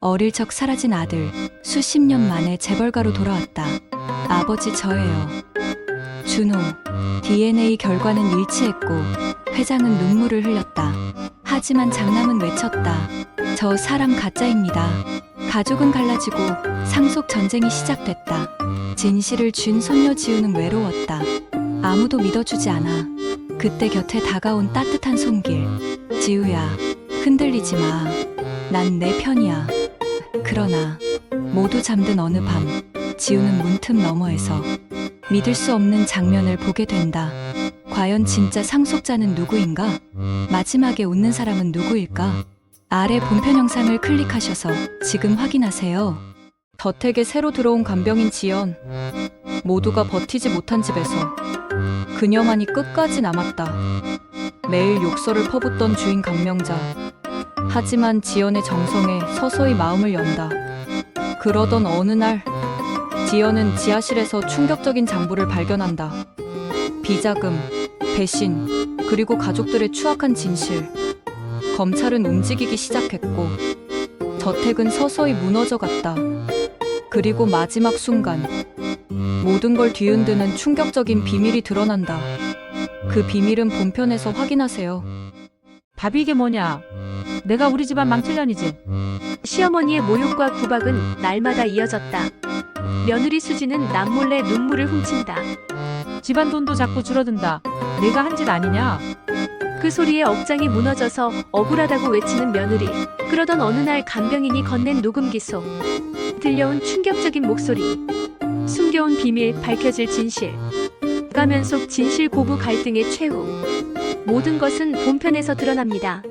어릴 적 사라진 아들, 수십 년 만에 재벌가로 돌아왔다. 아버지 저예요. 준호, DNA 결과는 일치했고, 회장은 눈물을 흘렸다. 하지만 장남은 외쳤다. 저 사람 가짜입니다. 가족은 갈라지고 상속 전쟁이 시작됐다. 진실을 쥔 손녀 지우는 외로웠다. 아무도 믿어주지 않아. 그때 곁에 다가온 따뜻한 손길. 지우야, 흔들리지 마. 난 내 편이야. 그러나 모두 잠든 어느 밤, 지우는 문틈 너머에서 믿을 수 없는 장면을 보게 된다. 과연 진짜 상속자는 누구인가? 마지막에 웃는 사람은 누구일까? 아래 본편 영상을 클릭하셔서 지금 확인하세요. 저택에 새로 들어온 간병인 지연. 모두가 버티지 못한 집에서 그녀만이 끝까지 남았다. 매일 욕설을 퍼붓던 주인 강명자. 하지만 지연의 정성에 서서히 마음을 연다. 그러던 어느 날, 지연은 지하실에서 충격적인 장부를 발견한다. 비자금, 배신, 그리고 가족들의 추악한 진실. 검찰은 움직이기 시작했고, 저택은 서서히 무너져 갔다. 그리고 마지막 순간, 모든 걸 뒤흔드는 충격적인 비밀이 드러난다. 그 비밀은 본편에서 확인하세요. 밥이 이게 뭐냐? 내가 우리 집안 망칠년이지. 시어머니의 모욕과 구박은 날마다 이어졌다. 며느리 수지는 남몰래 눈물을 훔친다. 집안 돈도 자꾸 줄어든다. 내가 한 짓 아니냐? 그 소리에 억장이 무너져서 억울하다고 외치는 며느리. 그러던 어느 날 간병인이 건넨 녹음기 속 들려온 충격적인 목소리. 숨겨온 비밀, 밝혀질 진실. 가면 속 진실 고부 갈등의 최후. 모든 것은 본편에서 드러납니다.